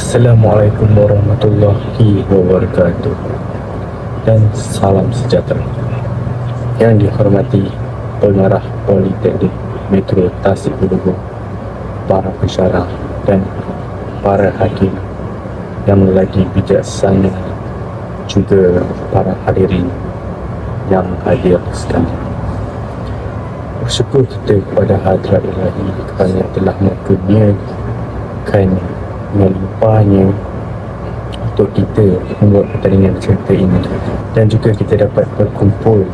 Assalamualaikum warahmatullahi wabarakatuh dan salam sejahtera yang dihormati pengarah Politeknik Metro Tasik Ulugul, para pensyarah dan para hakim yang lagi bijaksana juga para hadirin yang hadir sekalian. Bersyukur kita kepada hadrat ilahi kerana telah melimpahnya untuk kita membuat pertandingan cerita ini dan juga kita dapat berkumpul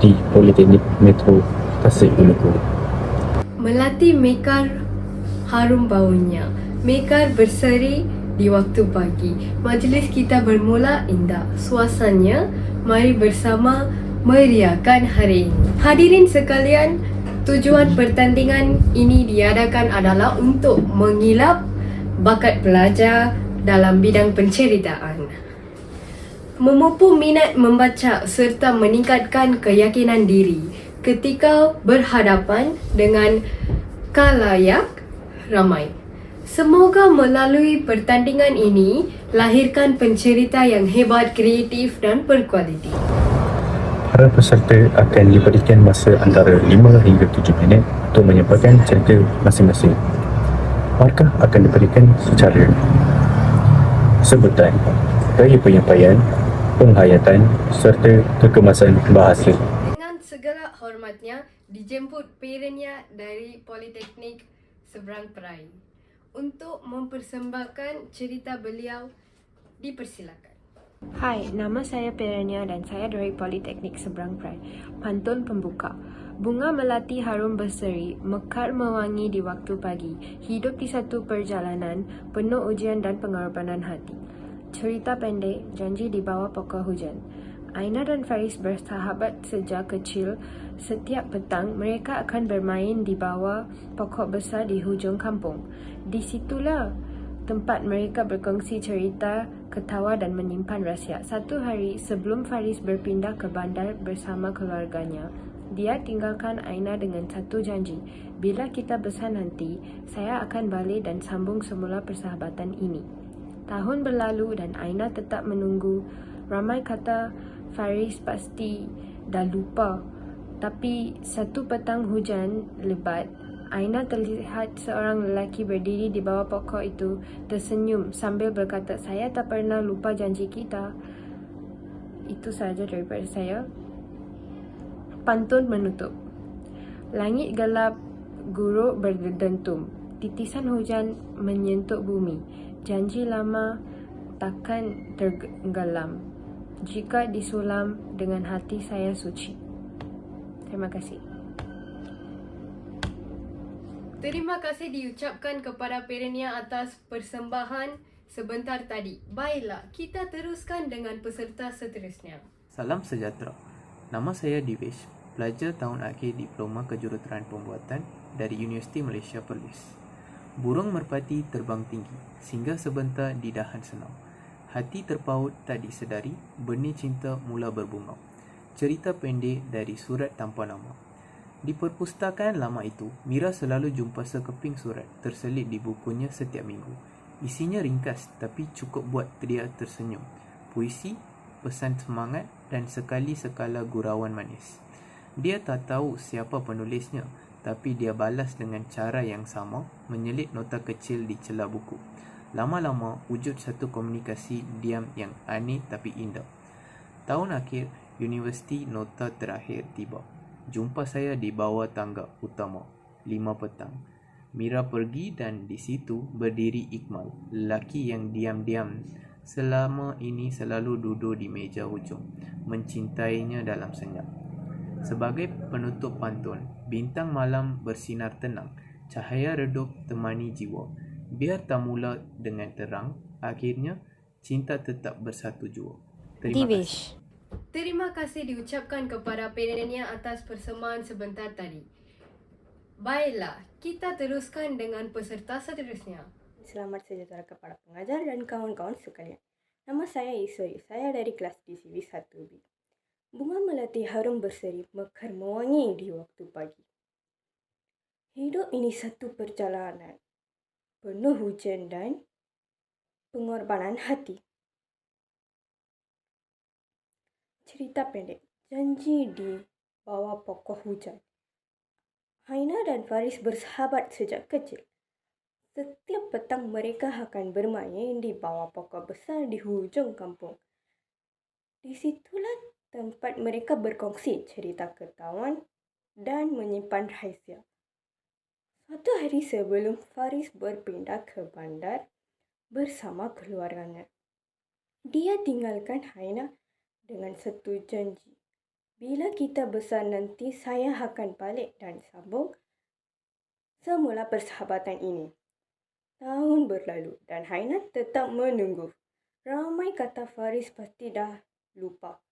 di Politeknik Metro Tasik Ulugul. Melati mekar harum baunya. Mekar berseri di waktu pagi. Majlis kita bermula indah. Suasananya, mari bersama meriahkan hari ini. Hadirin sekalian, tujuan pertandingan ini diadakan adalah untuk mengilap bakat pelajar dalam bidang penceritaan. Memupu minat membaca serta meningkatkan keyakinan diri ketika berhadapan dengan kalayak ramai. Semoga melalui pertandingan ini lahirkan pencerita yang hebat, kreatif dan berkualiti. Para peserta akan diberikan masa antara 5 hingga 7 minit untuk menyampaikan cerita masing-masing. Markah akan diberikan secara sebutan, gaya penyampaian, penghayatan serta kekemasan bahasa. Dengan segala hormatnya, dijemput parentnya dari Politeknik Seberang Perai untuk mempersembahkan cerita beliau dipersilakan. Hai, nama saya Perenia dan saya dari Politeknik Seberang Perai. Pantun pembuka. Bunga melati harum berseri, mekar mewangi di waktu pagi. Hidup di satu perjalanan, penuh ujian dan pengorbanan hati. Cerita pendek, janji di bawah pokok hujan. Aina dan Faris bersahabat sejak kecil. Setiap petang, mereka akan bermain di bawah pokok besar di hujung kampung. Di situlah tempat mereka berkongsi cerita, ketawa dan menyimpan rahsia. Satu hari sebelum Faris berpindah ke bandar bersama keluarganya, dia tinggalkan Aina dengan satu janji. Bila kita besar nanti, saya akan balik dan sambung semula persahabatan ini. Tahun berlalu dan Aina tetap menunggu. Ramai kata Faris pasti dah lupa. Tapi satu petang hujan lebat, Aina terlihat seorang lelaki berdiri di bawah pokok itu tersenyum sambil berkata, saya tak pernah lupa janji kita. Itu sahaja daripada saya. Pantun menutup. Langit gelap, guruk berdentum. Titisan hujan menyentuh bumi. Janji lama takkan tergelam jika disulam dengan hati saya suci. Terima kasih. Terima kasih diucapkan kepada parentnya atas persembahan sebentar tadi. Baiklah, kita teruskan dengan peserta seterusnya. Salam sejahtera. Nama saya Divesh, pelajar tahun akhir Diploma Kejuruteraan Pembuatan dari Universiti Malaysia Perlis. Burung merpati terbang tinggi, singgah sebentar di dahan senau. Hati terpaut tak disedari, benih cinta mula berbunga. Cerita pendek dari surat tanpa nama. Di perpustakaan lama itu, Mira selalu jumpa sekeping surat terselit di bukunya setiap minggu. Isinya ringkas tapi cukup buat dia tersenyum. Puisi, pesan semangat dan sekali sekala gurauan manis. Dia tak tahu siapa penulisnya, tapi dia balas dengan cara yang sama, menyelit nota kecil di celah buku. Lama-lama wujud satu komunikasi diam yang aneh tapi indah. Tahun akhir, universiti nota terakhir tiba. Jumpa saya di bawah tangga utama, lima petang. Mira pergi dan di situ berdiri Iqmal, lelaki yang diam-diam selama ini selalu duduk di meja hujung, mencintainya dalam senyap. Sebagai penutup pantun, bintang malam bersinar tenang, cahaya redup temani jiwa. Biar tak mula dengan terang, akhirnya cinta tetap bersatu jua. Terima kasih. Divish. Terima kasih diucapkan kepada parentnya atas persembahan sebentar tadi. Baiklah, kita teruskan dengan peserta seterusnya. Selamat sejahtera kepada pengajar dan kawan-kawan sekalian. Nama saya Isoi. Saya dari kelas DCV 1B. Bunga melati harum berseri mekar mewangi di waktu pagi. Hidup ini satu perjalanan. Penuh hujan dan pengorbanan hati. Cerita pendek, janji di bawah pokok hujan. Haina dan Faris bersahabat sejak kecil. Setiap petang mereka akan bermain di bawah pokok besar di hujung kampung. Di situlah tempat mereka berkongsi cerita ketahuan dan menyimpan rahasia. Suatu hari sebelum Faris berpindah ke bandar bersama keluarganya, dia tinggalkan Haina dengan satu janji. Bila kita besar nanti, saya akan balik dan sambung semula persahabatan ini. Tahun berlalu dan Haina tetap menunggu. Ramai kata Faris pasti dah lupa.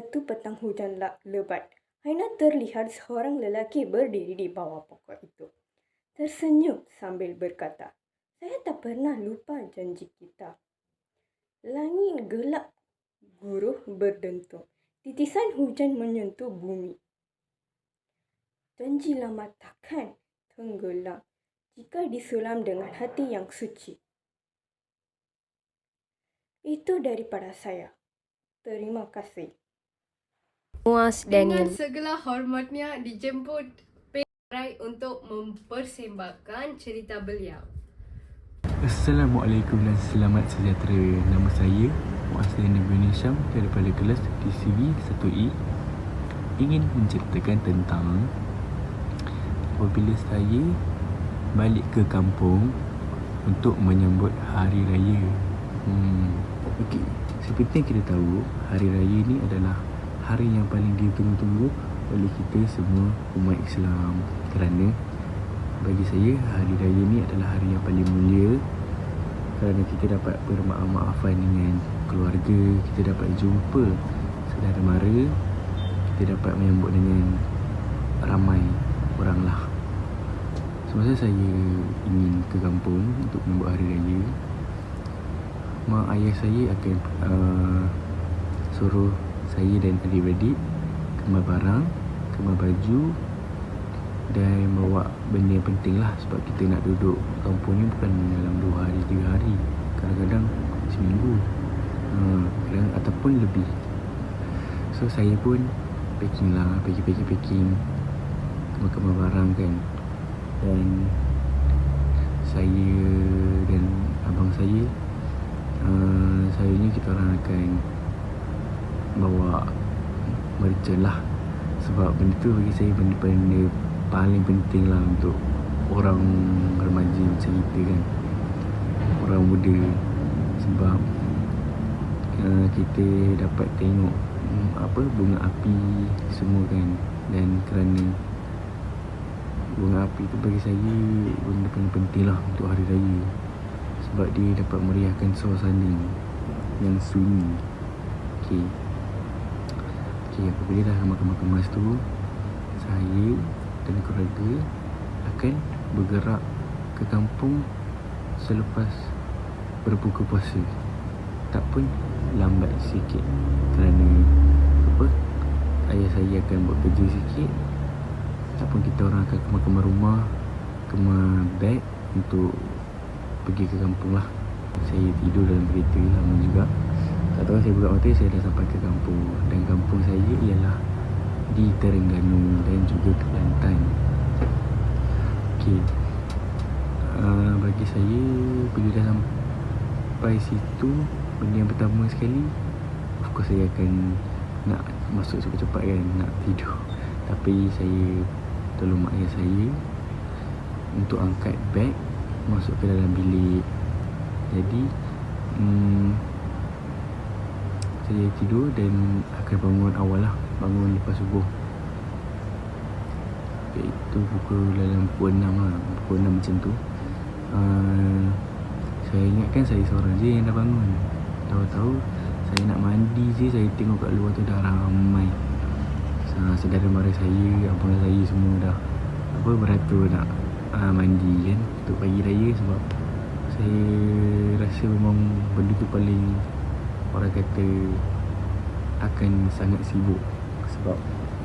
Satu petang hujan lebat, Haina terlihat seorang lelaki berdiri di bawah pokok itu. Tersenyum sambil berkata, saya tak pernah lupa janji kita. Langit gelap guruh berdentung. Titisan hujan menyentuh bumi. Janji lama takkan tenggelam jika disulam dengan hati yang suci. Itu daripada saya. Terima kasih. Muas Dengan Daniel. segala hormatnya dijemput Perai untuk mempersembahkan cerita beliau. Assalamualaikum dan selamat sejahtera. Nama saya Muazzin Nabi Syam daripada kelas DCV 1E ingin menceritakan tentang apabila saya balik ke kampung untuk menyambut hari raya. Hmm. Okey, seperti yang kita tahu, hari raya ni adalah hari yang paling ditunggu-tunggu oleh kita semua umat Islam kerana bagi saya hari raya ni adalah hari yang paling mulia kerana kita dapat bermaaf-maafan dengan keluarga, kita dapat jumpa saudara mara, kita dapat menyambut dengan ramai orang lah. Semasa saya ingin ke kampung untuk menyambut hari raya, mak ayah saya akan uh, suruh saya dan adik-beradik kemas barang, kemas baju dan bawa benda yang penting lah sebab kita nak duduk kampung ni bukan dalam 2 hari, 3 hari. Kadang-kadang seminggu. Uh, kadang, ataupun lebih. So saya pun packing lah, packing-packing kemas-kemas barang kan. Dan saya dan abang saya uh, ni kita orang akan bawa merchan lah. Sebab benda tu bagi saya benda-benda paling penting lah untuk orang remaja macam kita kan. Orang muda. Sebab uh, kita dapat tengok um, apa bunga api semua kan. Dan kerana bunga api tu bagi saya benda paling penting lah untuk hari raya. Sebab dia dapat meriahkan suasana yang sunyi. Okay. Okay, apabila dah kemas-kemas tu Saya dan keluarga Akan bergerak ke kampung Selepas berbuka puasa. Tak pun lambat sikit Kerana Apa Ayah saya akan buat kerja sikit. Tak pun kita orang akan kemas-kemas rumah Kemas beg Untuk pergi ke kampung lah. Saya tidur dalam kereta lama juga tak tahu saya buka mata saya dah sampai ke kampung. Dan kampung saya ialah Di Terengganu dan juga Kelantan. Okay uh, Bagi saya Bila dah sampai situ Benda yang pertama sekali Of course saya akan Nak masuk cepat-cepat kan Nak tidur. Tapi saya Tolong mak ayah saya Untuk angkat beg Masuk ke dalam bilik. Jadi Hmm saya tidur dan akan bangun awal lah. Bangun lepas subuh. Itu pukul dalam pukul 6 lah. Pukul 6 macam tu. Uh, Saya ingatkan saya seorang je yang dah bangun. Tahu-tahu saya nak mandi je Saya tengok kat luar tu dah ramai. Saudara mara saya, abang saya semua dah Apa beratur nak uh, mandi kan Untuk pagi raya sebab Saya rasa memang benda tu paling orang kata akan sangat sibuk sebab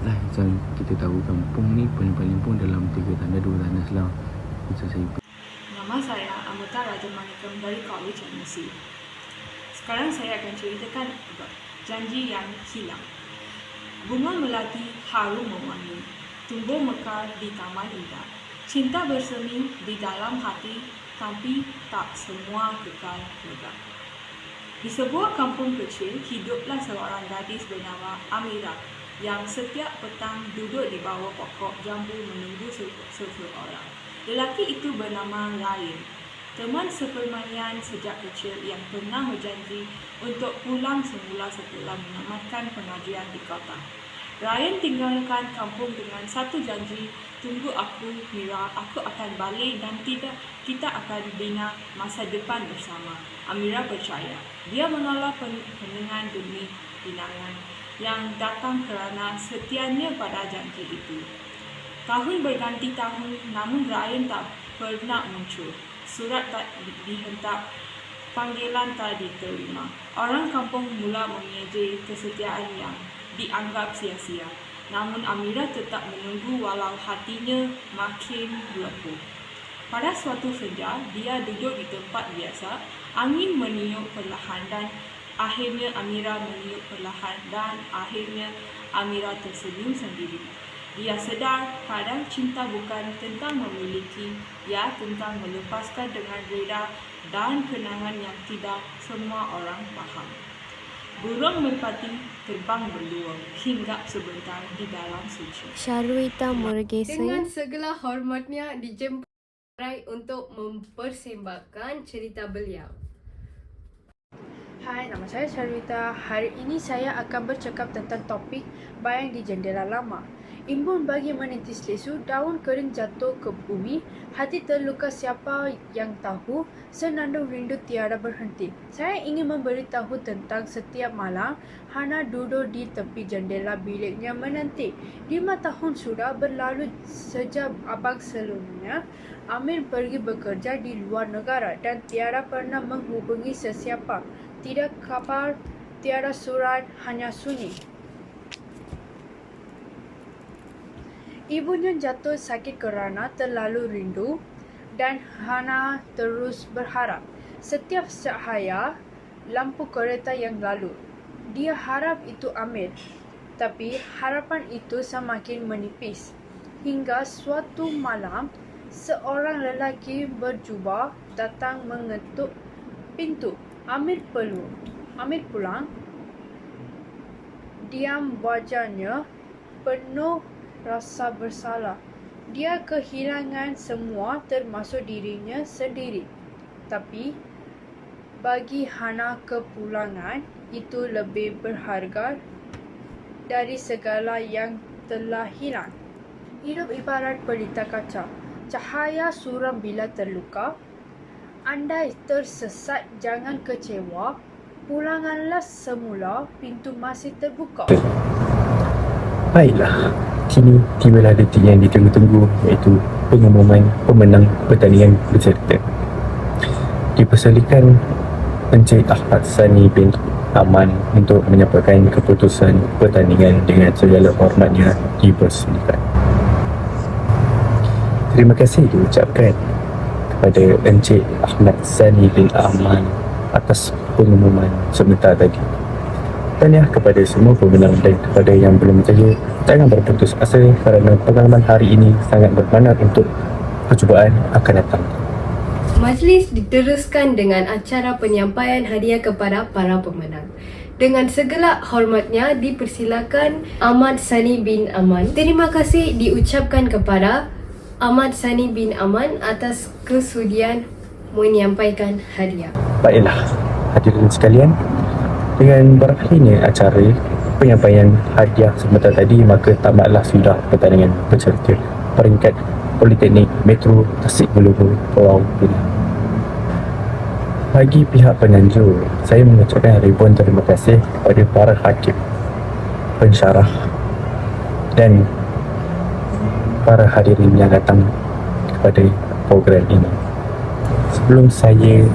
lah macam kita tahu kampung ni paling-paling pun dalam tiga tanda dua tanda lah macam saya Nama saya Amita Raja Manikam dari College MSc. Sekarang saya akan ceritakan janji yang hilang. Bunga melati harum mewangi, tumbuh mekar di taman indah. Cinta bersemi di dalam hati, tapi tak semua kekal lega. Di sebuah kampung kecil, hiduplah seorang gadis bernama Amira yang setiap petang duduk di bawah pokok jambu menunggu se- seseorang. Lelaki itu bernama Ryan, teman sepermainan sejak kecil yang pernah berjanji untuk pulang semula setelah menamatkan pengajian di kota. Ryan tinggalkan kampung dengan satu janji, tunggu aku Mira, aku akan balik dan tidak kita akan bina masa depan bersama. Amira percaya. Dia menolak pen- penengan demi pinangan yang datang kerana setianya pada janji itu. Tahun berganti tahun, namun Ryan tak pernah muncul. Surat tak di- dihentak, panggilan tak diterima. Orang kampung mula mengejek kesetiaan yang dianggap sia-sia. Namun Amira tetap menunggu walau hatinya makin lepuh. Pada suatu senja, dia duduk di tempat biasa. Angin meniup perlahan dan akhirnya Amira meniup perlahan dan akhirnya Amira tersenyum sendiri. Dia sedar padang cinta bukan tentang memiliki, ia tentang melepaskan dengan reda dan kenangan yang tidak semua orang faham. Burung merpati terbang berdua hinggap sebentar di dalam suci. Syarwita Murgesi. Dengan segala hormatnya dijemput Rai untuk mempersembahkan cerita beliau. Hai, nama saya Syarwita. Hari ini saya akan bercakap tentang topik bayang di jendela lama. Imbun bagi menitis lesu, daun kering jatuh ke bumi, hati terluka siapa yang tahu, senandung rindu tiada berhenti. Saya ingin memberitahu tentang setiap malam, Hana duduk di tepi jendela biliknya menanti. Lima tahun sudah berlalu sejak abang sebelumnya, Amir pergi bekerja di luar negara dan tiada pernah menghubungi sesiapa. Tidak kabar, tiada surat, hanya sunyi. Ibunya jatuh sakit kerana terlalu rindu dan Hana terus berharap. Setiap cahaya lampu kereta yang lalu, dia harap itu Amir. Tapi harapan itu semakin menipis. Hingga suatu malam, seorang lelaki berjubah datang mengetuk pintu. Amir perlu. Amir pulang. Diam wajahnya penuh rasa bersalah. Dia kehilangan semua termasuk dirinya sendiri. Tapi bagi Hana kepulangan itu lebih berharga dari segala yang telah hilang. Hidup ibarat pelita kaca. Cahaya suram bila terluka. Andai tersesat jangan kecewa. Pulanganlah semula pintu masih terbuka. Baiklah, kini tibalah detik yang ditunggu-tunggu iaitu pengumuman pemenang pertandingan peserta. Dipersalikan Encik Ahmad Sani bin Aman untuk menyampaikan keputusan pertandingan dengan segala hormatnya dipersalikan. Terima kasih diucapkan kepada Encik Ahmad Sani bin Aman atas pengumuman sebentar tadi. Tahniah kepada semua pemenang dan kepada yang belum berjaya jangan berputus asa kerana pengalaman hari ini sangat bermakna untuk percubaan akan datang. Majlis diteruskan dengan acara penyampaian hadiah kepada para pemenang. Dengan segala hormatnya dipersilakan Ahmad Sani bin Aman. Terima kasih diucapkan kepada Ahmad Sani bin Aman atas kesudian menyampaikan hadiah. Baiklah, hadirin sekalian, dengan berakhirnya acara penyampaian hadiah sebentar tadi maka tamatlah sudah pertandingan peserta peringkat Politeknik Metro Tasik Beluru Pulau Pinang. Bagi pihak penyanjur, saya mengucapkan ribuan terima kasih kepada para hakim, pensyarah dan para hadirin yang datang kepada program ini. Sebelum saya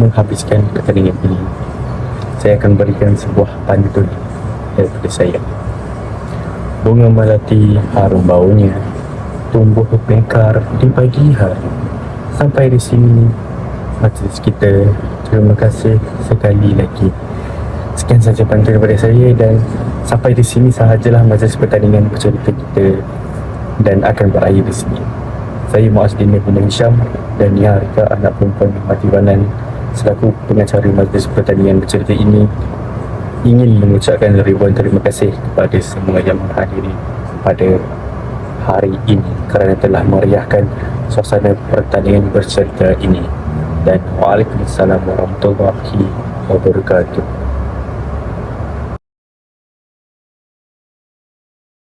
menghabiskan pertandingan ini, saya akan berikan sebuah pantun daripada saya. Bunga melati harum baunya, tumbuh mekar di pagi hari. sampai di sini majlis kita terima kasih sekali lagi sekian saja panduan daripada saya dan sampai di sini sahajalah majlis pertandingan bercerita kita dan akan berakhir di sini saya Muazzin bin Hisham dan Harika anak perempuan Mati Banan selaku pengacara majlis pertandingan bercerita ini. Ingin mengucapkan ribuan terima kasih kepada semua yang menghadiri pada hari ini kerana telah meriahkan suasana pertandingan bercerita ini. Dan Waalaikumsalam warahmatullahi wabarakatuh